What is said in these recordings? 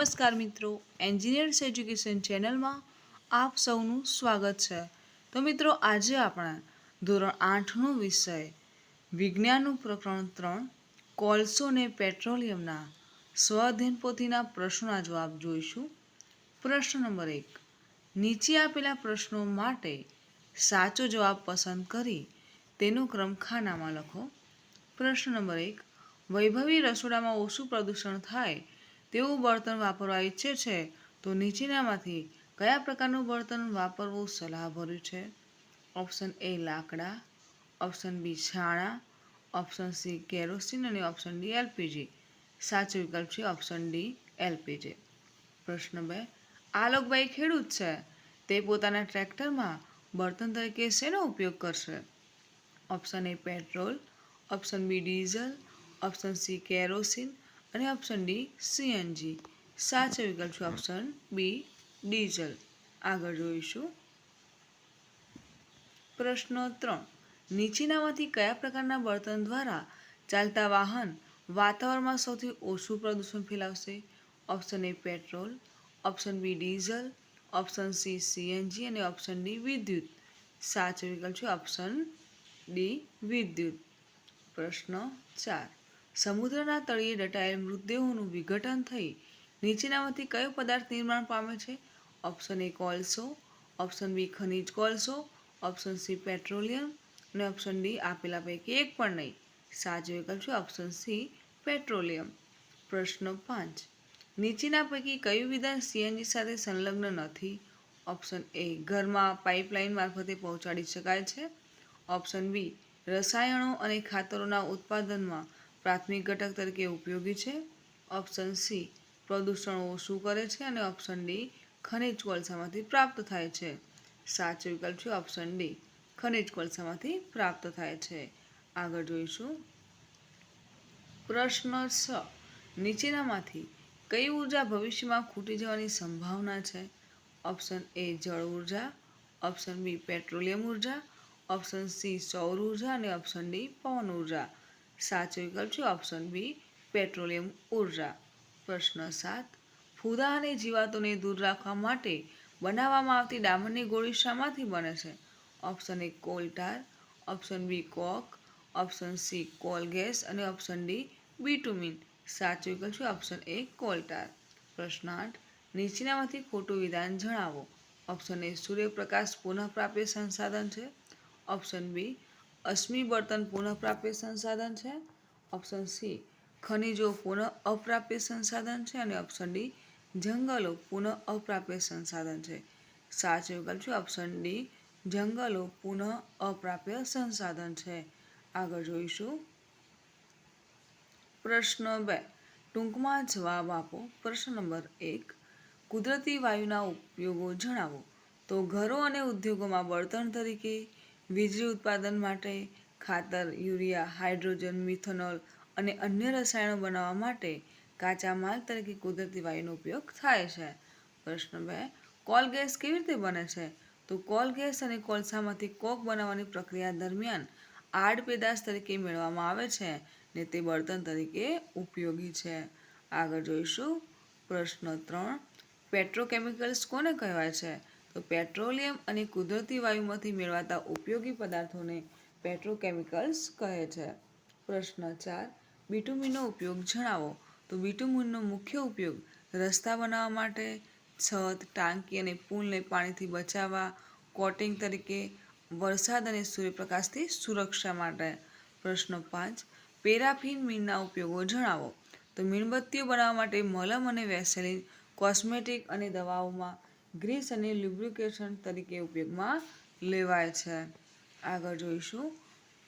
નમસ્કાર મિત્રો engineers education ચેનલમાં આપ સૌનું સ્વાગત છે. તો મિત્રો, આજે આપણે ધોરણ આઠનો વિષય, વિજ્ઞાનનું પ્રકરણ ત્રણ, કોલસો ને પેટ્રોલિયમના સ્વઅધ્યયન પોથીના પ્રશ્નોના જવાબ જોઈશું. પ્રશ્ન નંબર એક, નીચે આપેલા પ્રશ્નો માટે સાચો જવાબ પસંદ કરી તેનો ક્રમ ખાનામાં લખો. પ્રશ્ન નંબર એક, વૈભવી રસોડામાં ઓછું પ્રદૂષણ થાય તેવું બળતણ વાપરવા ઈચ્છે છે, તો નીચેનામાંથી કયા પ્રકારનું બળતણ વાપરવું સલાહભર્યું છે? ઓપ્શન એ લાકડા, ઓપ્શન બી છાણા, ઓપ્શન સી કેરોસીન અને ઓપ્શન ડી એલપીજી. સાચો વિકલ્પ છે ઓપ્શન ડી એલપીજી. પ્રશ્ન બે આલોકભાઈ ખેડૂત છે, તે પોતાના ટ્રેક્ટરમાં બળતણ તરીકે શેનો ઉપયોગ કરશે? Option A petrol, option B diesel, option C kerosene અને ઓપ્શન ડી સીએનજી સાચો વિકલ્પ છે ઓપ્શન બી ડીઝલ. આગળ જોઈશું. પ્રશ્ન ત્રણ. નીચેનામાંથી કયા પ્રકારના બળતણ દ્વારા ચાલતા વાહન વાતાવરણમાં સૌથી ઓછું પ્રદૂષણ ફેલાવશે? Option A petrol. Option B diesel. Option C CNG અને ઓપ્શન ડી વિદ્યુત. સાચો વિકલ્પ છે ઓપ્શન ડી વિદ્યુત. પ્રશ્ન ચાર. સમુદ્રના તળિયે દટાયેલ મૃતદેહોનું વિઘટન થઈ નીચેનામાંથી કયો પદાર્થ નિર્માણ પામે છે? ઓપ્શન એ કોલસો, ઓપ્શન બી ખનિજ કોલસો, ઓપ્શન સી પેટ્રોલિયમ અને ઓપ્શન ડી આપેલા પૈકી એક પણ નહીં. સાચો વિકલ્પ છે ઓપ્શન સી પેટ્રોલિયમ. પ્રશ્ન પાંચ. નીચેના પૈકી કયું વિધાન સીએનજી સાથે સંલગ્ન નથી? ઓપ્શન એ ઘરમાં પાઇપલાઇન મારફતે પહોંચાડી શકાય છે. ઓપ્શન બી રસાયણો અને ખાતરોના ઉત્પાદનમાં પ્રાથમિક ઘટક તરીકે ઉપયોગી છે. ઓપ્શન સી પ્રદૂષણ ઓછું કરે છે અને ઓપ્શન ડી ખનિજ કોલસામાંથી પ્રાપ્ત થાય છે. સાચો વિકલ્પ છે ઓપ્શન ડી ખનિજ કોલસામાંથી પ્રાપ્ત થાય છે. આગળ જોઈશું. પ્રશ્ન છ નીચેનામાંથી કઈ ઊર્જા ભવિષ્યમાં ખૂટી જવાની સંભાવના છે? ઓપ્શન એ જળ ઊર્જા. ઓપ્શન બી પેટ્રોલિયમ ઊર્જા. ઓપ્શન સી સૌર ઊર્જા. અને ઓપ્શન ડી પવન ઊર્જા. સાચો વિકલ્પ છે ઓપ્શન બી, પેટ્રોલિયમ ઊર્જા. પ્રશ્ન સાત, ફૂદા અને જીવાતોને દૂર રાખવા માટે બનાવવામાં આવતી ડામરની ગોળી શામાંથી બને છે? Option A coal tar, option B coke, option C coal gas અને ઓપ્શન ડી બીટુમિન. સાચો વિકલ્પ છે ઓપ્શન એ કોલટાર. પ્રશ્ન આઠ, નીચેનામાંથી ખોટું વિધાન જણાવો. ઓપ્શન એ સૂર્યપ્રકાશ પુનઃપ્રાપ્ય સંસાધન છે. ઓપ્શન બી અશ્મિ બળતણ પુનઃપ્રાપ્ય સંસાધન છે. ઓપ્શન સી, ખનિજો પુનઃ અપ્રાપ્ય સંસાધન છે અને ઓપ્શન ડી, જંગલો પુનઃ અપ્રાપ્ય સંસાધન છે. સાચો વિકલ્પ છે ઓપ્શન ડી, જંગલો પુનઃ અપ્રાપ્ય સંસાધન છે. આગળ જોઈશું. પ્રશ્ન બે, ટૂંકમાં જવાબ આપો. પ્રશ્ન નંબર એક, કુદરતી વાયુના ઉપયોગો જણાવો. તો ઘરો અને ઉદ્યોગોમાં બળતણ તરીકે વીજળી ઉત્પાદન માટે ખાતર, યુરિયા, હાઇડ્રોજન, મિથેનોલ અને અન્ય રસાયણો બનાવવા માટે કાચા માલ તરીકે કુદરતી વાયુનો ઉપયોગ થાય છે. પ્રશ્ન બે, કોલ ગેસ કેવી રીતે બને છે? તો કોલ ગેસ અને કોલસામાંથી કોક બનાવવાની પ્રક્રિયા દરમિયાન આડ પેદાશ તરીકે મેળવવામાં આવે છે ને તે બળતણ તરીકે ઉપયોગી છે. આગળ જોઈશું. પ્રશ્ન ત્રણ, પેટ્રોકેમિકલ્સ કોને કહેવાય છે? તો પેટ્રોલિયમ અને કુદરતી વાયુમાંથી મેળવાતા ઉપયોગી પદાર્થોને પેટ્રોકેમિકલ્સ કહે છે. પ્રશ્ન ચાર, બીટુમિનનો ઉપયોગ જણાવો. તો બીટુમિનનો મુખ્ય ઉપયોગ રસ્તા બનાવવા માટે, છત, ટાંકી અને પુલને પાણીથી બચાવવા, કોટિંગ તરીકે વરસાદ અને સૂર્યપ્રકાશથી સુરક્ષા માટે. પ્રશ્ન પાંચ, પેરાફિન મીણના ઉપયોગો જણાવો. તો મીણબત્તીઓ બનાવવા માટે મલમ અને વેસેલિન, કોસ્મેટિક અને દવાઓમાં ગ્રીસ અને લ્યુબ્રિકેશન તરીકે ઉપયોગમાં લેવાય છે. આગળ જોઈશું.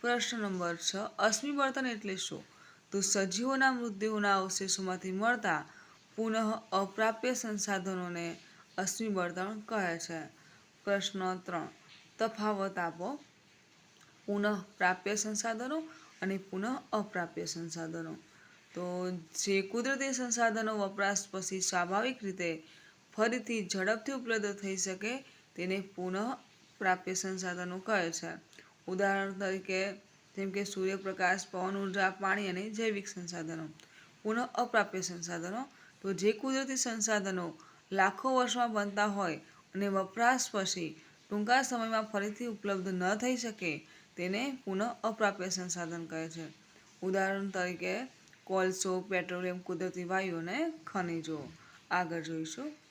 પ્રશ્ન નંબર છ, અશ્મિ બળતણ એટલે શું? તો સજીવોના મૃતદેહોના અવશેષોમાંથી મળતા પુનઃ અપ્રાપ્ય સંસાધનોને અશ્મિ બળતણ કહે છે. પ્રશ્ન ત્રણ, તફાવત આપો. પુનઃ પ્રાપ્ય સંસાધનો અને પુનઃ અપ્રાપ્ય સંસાધનો. તો જે કુદરતી સંસાધનો વપરાશ પછી સ્વાભાવિક રીતે ફરીથી ઝડપથી ઉપલબ્ધ થઈ શકે તેને પુનઃ પ્રાપ્ય સંસાધનો કહે છે. ઉદાહરણ તરીકે, જેમ કે સૂર્યપ્રકાશ, પવન, ઊર્જા, પાણી અને જૈવિક સંસાધનો. પુનઃ અપ્રાપ્ય સંસાધનો. તો જે કુદરતી સંસાધનો લાખો વર્ષમાં બનતા હોય અને વપરાશ પછી ટૂંકા સમયમાં ફરીથી ઉપલબ્ધ ન થઈ શકે, તેને પુનઃ અપ્રાપ્ય સંસાધન કહે છે. ઉદાહરણ તરીકે, કોલસો, પેટ્રોલિયમ, કુદરતી વાયુ અને ખનિજો. આગળ જોઈશું.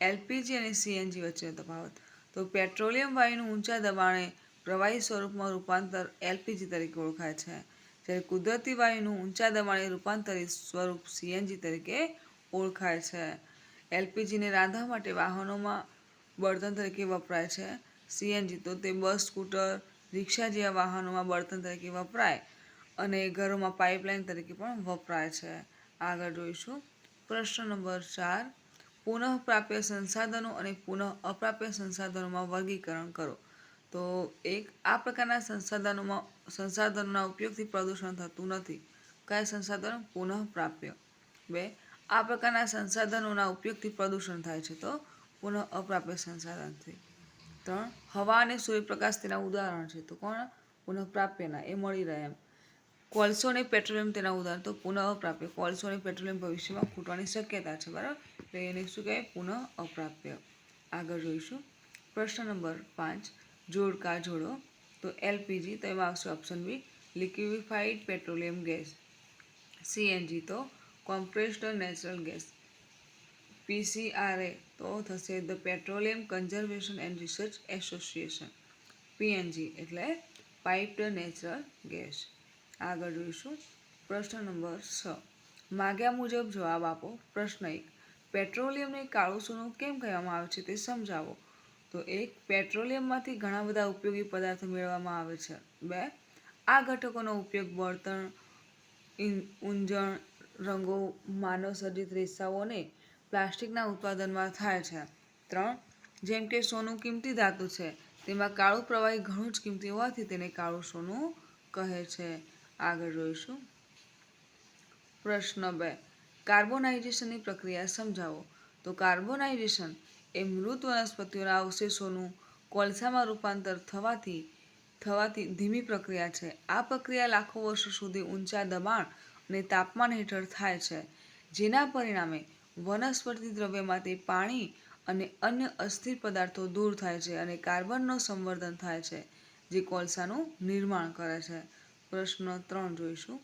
એલપીજી અને સીએનજી વચ્ચેનો તફાવત. તો પેટ્રોલિયમ વાયુનું ઊંચા દબાણે પ્રવાહી સ્વરૂપમાં રૂપાંતર એલપીજી તરીકે ઓળખાય છે. જ્યારે કુદરતી વાયુનું ઊંચા દબાણે રૂપાંતરિત સ્વરૂપ સીએનજી તરીકે ઓળખાય છે. એલપીજીને રાંધવા માટે વાહનોમાં બળતણ તરીકે વપરાય છે. સીએનજી તો તે બસ, સ્કૂટર, રિક્ષા જેવા વાહનોમાં બળતણ તરીકે વપરાય અને ઘરોમાં પાઇપલાઇન તરીકે પણ વપરાય છે. આગળ જોઈશું. પ્રશ્ન નંબર ચાર. પુનઃપ્રાપ્ય સંસાધનો અને પુનઃ અપ્રાપ્ય સંસાધનોમાં વર્ગીકરણ કરો. તો એક, આ પ્રકારના સંસાધનોમાં, સંસાધનોના ઉપયોગથી પ્રદૂષણ થતું નથી. કયા સંસાધનો? પુનઃપ્રાપ્ય. બે, આ પ્રકારના સંસાધનોના ઉપયોગથી પ્રદૂષણ થાય છે તો પુનઃ અપ્રાપ્ય સંસાધનથી. ત્રણ, હવા અને સૂર્યપ્રકાશ તેના ઉદાહરણ છે તો કોણ? પુનઃપ્રાપ્યના, એ મળી રહે એમ. કોલસો અને પેટ્રોલિયમ તેના ઉદાહરણ, તો પુનઃપ્રાપ્ય. કોલસો અને પેટ્રોલિયમ ભવિષ્યમાં ખૂટવાની શક્યતા છે, બરાબર? એટલે એને શું કહેવાય પુનઃ અપ્રાપ્ય. આગળ જોઈશું. પ્રશ્ન નંબર પાંચ જોડકા જોડો? તો એલપીજી, તો એમાં આવશે option B liquefied petroleum gas CNG તો કોમ્પ્રેસ્ડ નેચરલ ગેસ પીસીઆરએ તો થશે the petroleum conservation and research association PNG એટલે પાઇપ્ડ નેચરલ ગેસ આગળ જોઈશું. પ્રશ્ન નંબર છ. માગ્યા મુજબ જવાબ આપો. પ્રશ્ન એક. પેટ્રોલિયમને કાળું સોનું કેમ કહેવામાં આવે છે તે સમજાવો. તો એક, પેટ્રોલિયમમાંથી ઘણા બધા ઉપયોગી પદાર્થો મેળવવામાં આવે છે. બે, આ ઘટકોનો ઉપયોગ બળતણ ઊંજણ, રંગો, માનવ સર્જિત રેસાઓ અને પ્લાસ્ટિકના ઉત્પાદનમાં થાય છે. ત્રણ, જેમ કે સોનું કિંમતી ધાતુ છે, તેમાં કાળું પ્રવાહી ઘણું જ કિંમતી હોવાથી તેને કાળું સોનું કહે છે. આગળ જોઈશું. પ્રશ્ન બે કાર્બોનાઇઝેશનની પ્રક્રિયા સમજાવો. તો કાર્બોનાઇઝેશન એ મૃત વનસ્પતિઓના અવશેષોનું કોલસામાં રૂપાંતર થવાથી થવાથી ધીમી પ્રક્રિયા છે. આ પ્રક્રિયા લાખો વર્ષો સુધી ઊંચા દબાણ અને તાપમાન હેઠળ થાય છે, જેના પરિણામે વનસ્પતિ દ્રવ્યમાંથી પાણી અને અન્ય અસ્થિર પદાર્થો દૂર થાય છે અને કાર્બનનો સંવર્ધન થાય છે, જે કોલસાનું નિર્માણ કરે છે. પ્રશ્ન ત્રણ જોઈશું.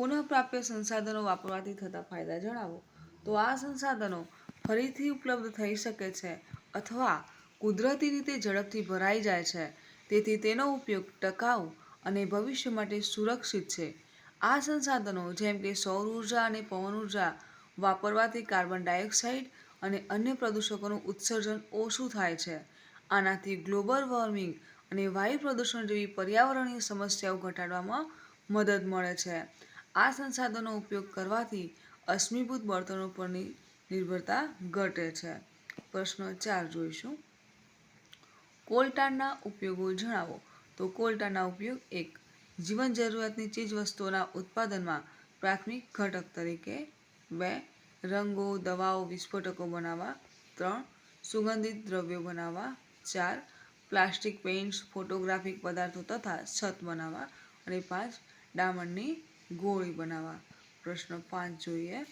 પુનઃપ્રાપ્ય સંસાધનો વાપરવાથી થતા ફાયદા જણાવો. તો આ સંસાધનો ફરીથી ઉપલબ્ધ થઈ શકે છે અથવા કુદરતી રીતે ઝડપથી ભરાઈ જાય છે. તેથી તેનો ઉપયોગ ટકાઉ અને ભવિષ્ય માટે સુરક્ષિત છે. આ સંસાધનો જેમ કે સૌર ઊર્જા અને પવન ઊર્જા વાપરવાથી કાર્બન ડાયોક્સાઇડ અને અન્ય પ્રદૂષકોનું ઉત્સર્જન ઓછું થાય છે. આનાથી ગ્લોબલ વોર્મિંગ અને વાયુ પ્રદૂષણ જેવી પર્યાવરણીય સમસ્યાઓ ઘટાડવામાં મદદ મળે છે. આ સંસાધનો ઉપયોગ કરવાથી અશ્મિભૂત બળતણો પરની નિર્ભરતા ઘટે છે. પ્રશ્ન ચાર જોઈશું. કોલટાના ઉપયોગો જણાવો. તો કોલટાના ઉપયોગ એક, જીવન જરૂરિયાતની ચીજવસ્તુઓના ઉત્પાદનમાં પ્રાથમિક ઘટક તરીકે, બે, રંગો, દવાઓ, વિસ્ફોટકો બનાવવા, ત્રણ, સુગંધિત દ્રવ્યો બનાવવા, ચાર, પ્લાસ્ટિક પેઇન્ટ્સ, ફોટોગ્રાફિક પદાર્થો તથા છત બનાવવા અને પાંચ ડાયમંડની ગોળી બનાવવા પ્રશ્ન પાંચ જોઈએ.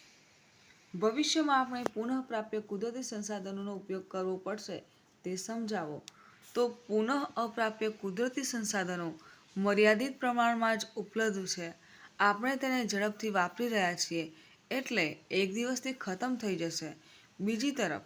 ભવિષ્યમાં આપણે પુનઃપ્રાપ્ય કુદરતી સંસાધનોનો ઉપયોગ કરવો પડશે તે સમજાવો. તો પુનઃ અપ્રાપ્ય કુદરતી સંસાધનો મર્યાદિત પ્રમાણમાં જ ઉપલબ્ધ છે. આપણે તેને ઝડપથી વાપરી રહ્યા છીએ એટલે એક દિવસથી ખતમ થઈ જશે. બીજી તરફ,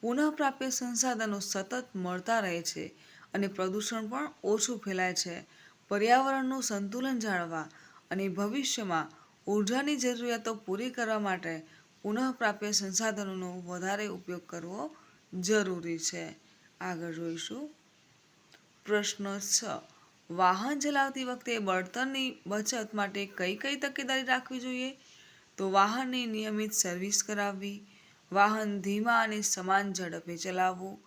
પુનઃપ્રાપ્ય સંસાધનો સતત મળતા રહે છે અને પ્રદૂષણ પણ ઓછું ફેલાય છે. પર્યાવરણનું સંતુલન જાળવવા અને ભવિષ્યમાં ઉર્જાની જરૂરિયાતો પૂરી કરવા માટે પુનઃપ્રાપ્ય સંસાધનોનો વધારે ઉપયોગ કરવો જરૂરી છે. આગળ જોઈશું. પ્રશ્ન છ. વાહન ચલાવતી વખતે બળતણની બચત માટે કઈ કઈ તકેદારી રાખવી જોઈએ? તો વાહનની નિયમિત સર્વિસ કરાવવી, વાહન ધીમા અને સમાન ઝડપે ચલાવવું,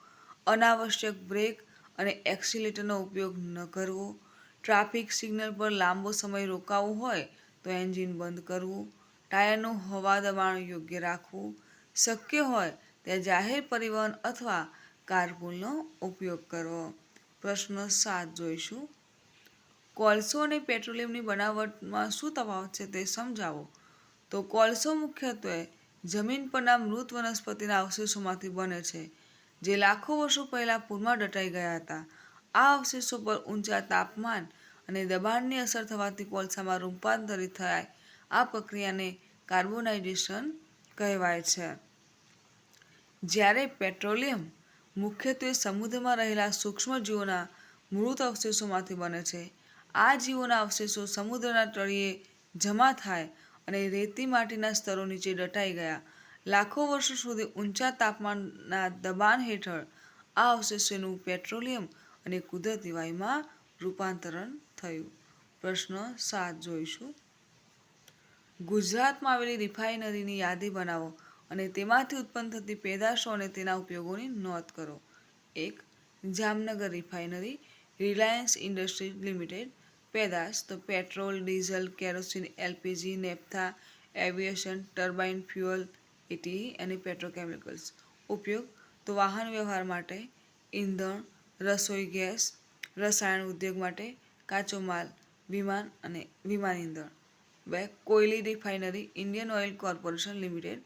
અનાવશ્યક બ્રેક અને એક્સિલેટરનો ઉપયોગ ન કરવો ટ્રાફિક સિગ્નલ પર લાંબો સમય રોકાવું હોય તો એન્જિન બંધ કરવું, ટાયરનું હવા દબાણ યોગ્ય રાખવું શક્ય હોય ત્યાં જાહેર પરિવહન અથવા કારપૂલનો ઉપયોગ કરવો. પ્રશ્ન સાત જોઈશું. કોલસો અને પેટ્રોલિયમની બનાવટમાં શું તફાવત છે તે સમજાવો. તો કોલસો મુખ્યત્વે જમીન પરના મૃત વનસ્પતિના અવશેષોમાંથી બને છે, જે લાખો વર્ષો પહેલાં પૂરમાં દટાઈ ગયા હતા. આ અવશેષો પર ઊંચા તાપમાન અને દબાણની અસર થવાથી કોલસામાં રૂપાંતરિત થાય. આ પ્રક્રિયાને કાર્બોનાઇઝેશન કહેવાય છે. જ્યારે પેટ્રોલિયમ મુખ્યત્વે સમુદ્રમાં રહેલા સૂક્ષ્મ જીવોના મૃત અવશેષોમાંથી બને છે, આ જીવોના અવશેષો સમુદ્રના તળિયે જમા થાય અને રેતી માટીના સ્તરો નીચે દટાઈ ગયા. લાખો વર્ષો સુધી ઊંચા તાપમાનના દબાણ હેઠળ આ અવશેષોનું પેટ્રોલિયમ અને કુદરતી વાયુમાં રૂપાંતરણ થયું. પ્રશ્ન સાત જોઈશું. ગુજરાતમાં આવેલી રિફાઇનરીની યાદી બનાવો અને તેમાંથી ઉત્પન્ન થતી પેદાશો અને તેના ઉપયોગોની નોંધ કરો. એક, Jamnagar refinery Reliance Industries Limited પેદાશ, તો petrol, diesel, kerosene, LPG naphtha aviation, turbine fuel AT અને પેટ્રોકેમિકલ્સ. ઉપયોગ, તો વાહન વ્યવહાર માટે ઈંધણ રસોઈ, ગેસ, રસાયણ ઉદ્યોગ માટે કાચો માલ, વિમાન અને વિમાન ઈંધણ બે Koyali refinery Indian Oil Corporation Limited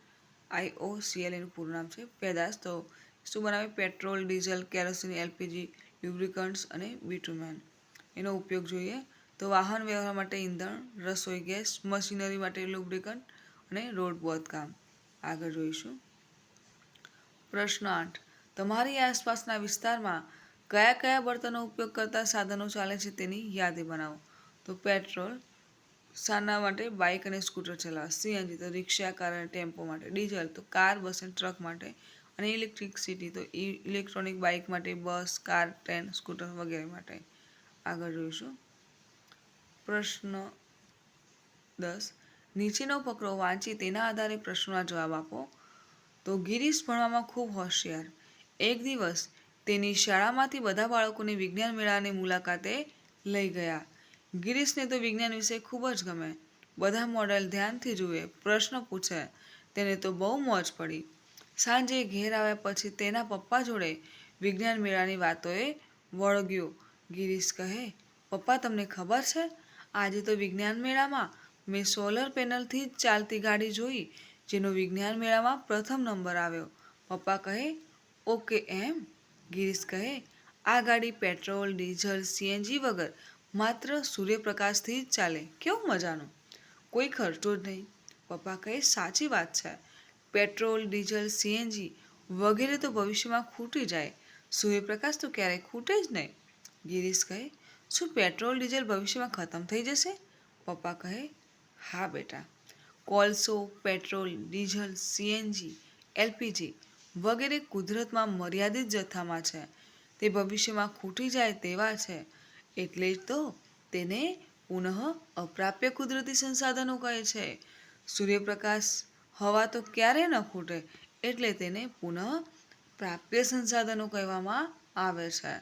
IOCL એનું પૂરું નામ છે, પેદાશ. તો શું બનાવે? Petrol, diesel, kerosene, LPG, lubricants અને બીટુમેન એનો ઉપયોગ જોઈએ તો વાહન વ્યવહાર માટે ઈંધણ રસોઈ, ગેસ, મશીનરી માટે લુબ્રિકન્ટ અને રોડ બાંધકામ. આગળ જોઈશું. પ્રશ્ન આઠ. તમારી આસપાસના વિસ્તારમાં કયા કયા બળતણનો ઉપયોગ કરતા સાધનો ચાલે છે તેની યાદી બનાવો? તો પેટ્રોલ શાના માટે બાઇક અને સ્કૂટર ચલાવવા સીએનજી તો રિક્ષા, કાર અને ટેમ્પો માટે. ડીઝલ તો કાર, બસ અને ટ્રક માટે. અને ઇલેક્ટ્રિકસિટી તો ઇલેક્ટ્રોનિક બાઇક માટે બસ, કાર, ટ્રેન, સ્કૂટર વગેરે માટે. આગળ જોઈશું. પ્રશ્ન દસ. નીચેનો ફકરો વાંચી તેના આધારે પ્રશ્નોના જવાબ આપો. તો ગિરીશ ભણવામાં ખૂબ હોશિયાર. એક દિવસ તેની શાળામાંથી બધા બાળકોને વિજ્ઞાન મેળાની મુલાકાતે લઈ ગયા. ગિરીશને તો વિજ્ઞાન વિષય ખૂબ જ ગમે. બધા મોડેલ ધ્યાનથી જુએ, પ્રશ્ન પૂછે, તેને તો બહુ મોજ પડી. સાંજે ઘેર આવ્યા પછી તેના પપ્પા જોડે વિજ્ઞાન મેળાની વાતોએ વળગ્યો. ગિરીશ કહે, પપ્પા, તમને ખબર છે? આજે તો વિજ્ઞાન મેળામાં મેં સોલર પેનલથી જ ચાલતી ગાડી જોઈ, જેનો વિજ્ઞાન મેળામાં પ્રથમ નંબર આવ્યો. પપ્પા કહે, ઓકે, એમ? ગિરીશ કહે, આ ગાડી પેટ્રોલ, ડીઝલ, સીએનજી વગર માત્ર સૂર્યપ્રકાશથી જ ચાલે. કેવું મજાનું? કોઈ ખર્ચો જ નહીં. પપ્પા કહે, સાચી વાત છે. પેટ્રોલ, ડીઝલ, સીએનજી વગેરે તો ભવિષ્યમાં ખૂટી જાય. સૂર્યપ્રકાશ તો ક્યારેય ખૂટે જ નહીં. ગિરીશ કહે, શું પેટ્રોલ, ડીઝલ ભવિષ્યમાં ખતમ થઈ જશે? પપ્પા કહે, હા બેટા. કોલસો, પેટ્રોલ, ડીઝલ, સીએનજી, એલપીજી વગેરે કુદરતમાં મર્યાદિત જથ્થામાં છે. તે ભવિષ્યમાં ખૂટી જાય તેવા છે. એટલે જ તો તેને પુનઃ અપ્રાપ્ય કુદરતી સંસાધનો કહે છે. સૂર્યપ્રકાશ હવા તો ક્યારેય ન ખૂટે, એટલે તેને પુનઃ પ્રાપ્ય સંસાધનો કહેવામાં આવે છે.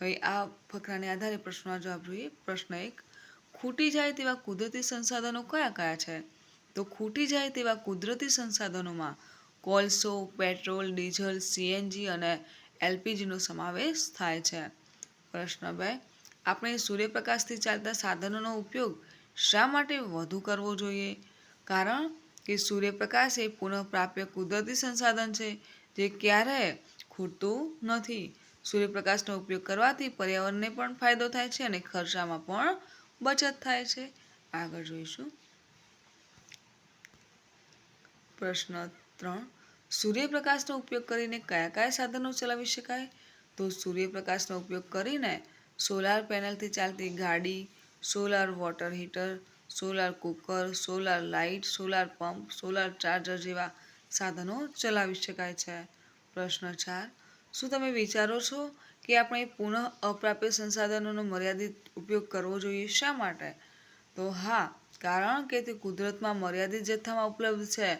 હવે આ ફકરાને આધારે પ્રશ્નના જવાબ જોઈએ. પ્રશ્ન એક, ખૂટી જાય તેવા કુદરતી સંસાધનો કયા કયા છે? તો ખૂટી જાય તેવા કુદરતી સંસાધનોમાં કોલસો પેટ્રોલ, ડીઝલ, સીએનજી અને એલપીજીનો સમાવેશ થાય છે. પ્રશ્ન બે આપણે સૂર્યપ્રકાશથી ચાલતા સાધનોનો ઉપયોગ શા માટે વધુ કરવો જોઈએ? કારણ કે સૂર્યપ્રકાશ એ પુનઃપ્રાપ્ય કુદરતી સંસાધન છે, જે ક્યારેય ખૂટતું નથી. સૂર્યપ્રકાશનો ઉપયોગ કરવાથી પર્યાવરણને પણ ફાયદો થાય છે અને ખર્ચામાં પણ બચત થાય છે. આગળ જોઈશું. પ્રશ્ન ત્રણ. સૂર્યપ્રકાશનો ઉપયોગ કરીને કયા કયા સાધનો ચલાવી શકાય? તો સૂર્યપ્રકાશનો ઉપયોગ કરીને સોલાર પેનલથી ચાલતી ગાડી, solar water heater, solar cooker, solar light, solar pump, solar charger જેવા સાધનો ચલાવી શકાય છે. પ્રશ્ન ચાર, શું તમે વિચારો છો કે આપણે પુનઃ અપ્રાપ્ય સંસાધનોનો મર્યાદિત ઉપયોગ કરવો જોઈએ શા માટે? તો હા, કારણ કે તે કુદરતમાં મર્યાદિત જથ્થામાં ઉપલબ્ધ છે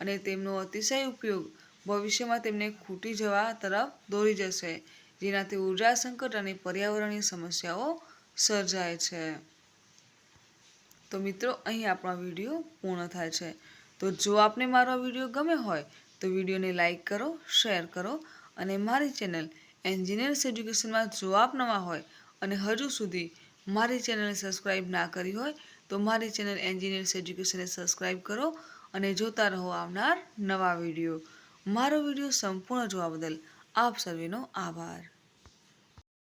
અને તેમનો અતિશય ઉપયોગ ભવિષ્યમાં તેમને ખૂટી જવા તરફ દોરી જશે, જેનાથી ઊર્જા સંકટ અને પર્યાવરણીય સમસ્યાઓ સર્જાય છે. તો મિત્રો, અહીં આપણો વીડિયો પૂર્ણ થાય છે. તો જો આપને મારો વીડિયો ગમે હોય, તો વિડીયોને લાઇક કરો, શેર કરો અને મારી ચેનલ એન્જિનિયર્સ એજ્યુકેશનમાં જો આપ નવા હોય અને હજુ સુધી મારી ચેનલને સબસ્ક્રાઈબ ના કરી હોય, તો મારી ચેનલ એન્જિનિયર્સ એજ્યુકેશનને સબસ્ક્રાઈબ કરો અને જોતા રહો આવનાર નવા વીડિયો. મારો વીડિયો સંપૂર્ણ જોવા બદલ આપ સર્વેનો આભાર.